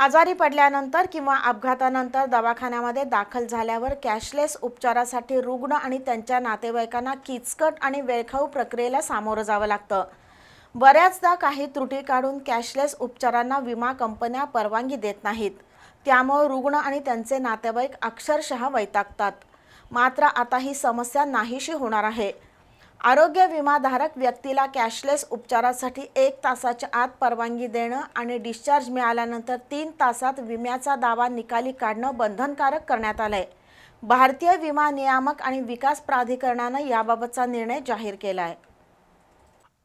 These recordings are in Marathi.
आजारी पडल्यानंतर किंवा अपघातानंतर दवाखान्यामध्ये दाखल झाल्यावर कॅशलेस उपचारासाठी रुग्ण आणि त्यांच्या नातेवाईकांना किचकट आणि वेळखाऊ प्रक्रियेला सामोरं जावं लागतं. बऱ्याचदा काही त्रुटी काढून कॅशलेस उपचारांना विमा कंपन्या परवानगी देत नाहीत. त्यामुळे रुग्ण आणि त्यांचे नातेवाईक अक्षरशः वैतागतात. मात्र आता ही समस्या नाहीशी होणार आहे. आरोग्य विमाधारक व्यक्तीला कॅशलेस उपचारासाठी एक तासाच्या आत परवानगी देणं आणि डिस्चार्ज मिळाल्यानंतर तीन तासात विम्याचा दावा निकाली काढणं बंधनकारक करण्यात आलंय. भारतीय विमा नियामक आणि विकास प्राधिकरणानं याबाबतचा निर्णय जाहीर केला आहे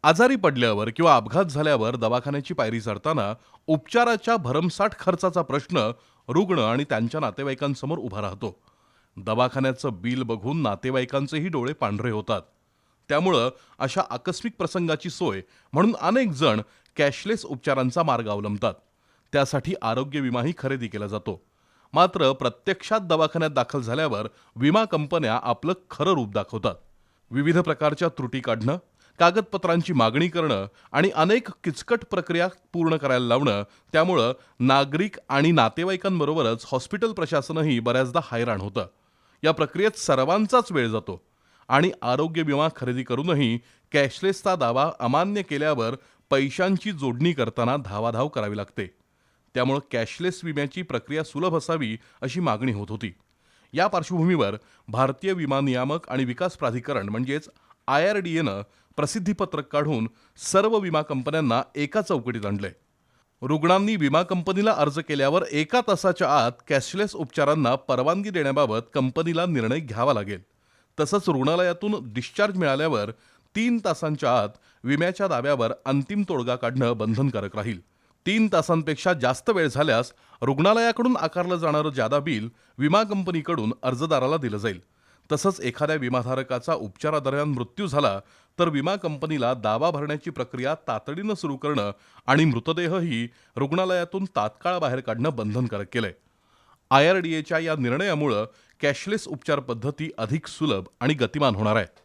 आजारी पडल्यावर किंवा अपघात झाल्यावर दवाखान्याची पायरी चढताना उपचाराच्या भरमसाठ खर्चाचा प्रश्न रुग्ण आणि त्यांच्या नातेवाईकांसमोर उभा राहतो. दवाखान्याचं बिल बघून नातेवाईकांचेही डोळे पांढरे होतात. त्यामुळं अशा आकस्मिक प्रसंगाची सोय म्हणून अनेक जण कॅशलेस उपचारांचा मार्ग अवलंबतात. त्यासाठी आरोग्य विमाही खरेदी केला जातो. मात्र प्रत्यक्षात दवाखान्यात दाखल झाल्यावर विमा कंपन्या आपलं खरं रूप दाखवतात. विविध प्रकारच्या त्रुटी काढणं कागदपत्रांची मागणी करणं आणि अनेक किचकट प्रक्रिया पूर्ण करायला लावणं त्यामुळं नागरिक आणि नातेवाईकांबरोबरच हॉस्पिटल प्रशासनही बऱ्याचदा हैराण होतं. या प्रक्रियेत सर्वांचाच वेळ जातो. आणि आरोग्य विमा खरेदी करूनही कॅशलेसचा दावा अमान्य केल्यावर पैशांची जोडणी करताना धावाधाव करावी लागते. त्यामुळं कॅशलेस विम्याची प्रक्रिया सुलभ असावी अशी मागणी होत होती. या पार्श्वभूमीवर भारतीय विमा नियामक आणि विकास प्राधिकरण म्हणजेच आय आर डी एनं प्रसिद्धीपत्रक काढून सर्व विमा कंपन्यांना एका चौकटीत आणलंय. रुग्णांनी विमा कंपनीला अर्ज केल्यावर एका तासाच्या आत कॅशलेस उपचारांना परवानगी देण्याबाबत कंपनीला निर्णय घ्यावा लागेल. तसंच रुग्णालयातून डिस्चार्ज मिळाल्यावर तीन तासांच्या आत विम्याच्या दाव्यावर अंतिम तोडगा काढणं बंधनकारक राहील. तीन तासांपेक्षा जास्त वेळ झाल्यास रुग्णालयाकडून आकारलं जाणारं जादा बिल विमा कंपनीकडून अर्जदाराला दिलं जाईल. तसंच एखाद्या विमाधारकाचा उपचारादरम्यान मृत्यू झाला तर विमा कंपनीला दावा भरण्याची प्रक्रिया तातडीनं सुरू करणं आणि मृतदेहही रुग्णालयातून तात्काळ बाहेर काढणं बंधनकारक केलंय. आहे आर डी एच्या या निर्णयामुळं कॅशलेस उपचार पद्धती अधिक सुलभ आणि गतिमान होणार आहे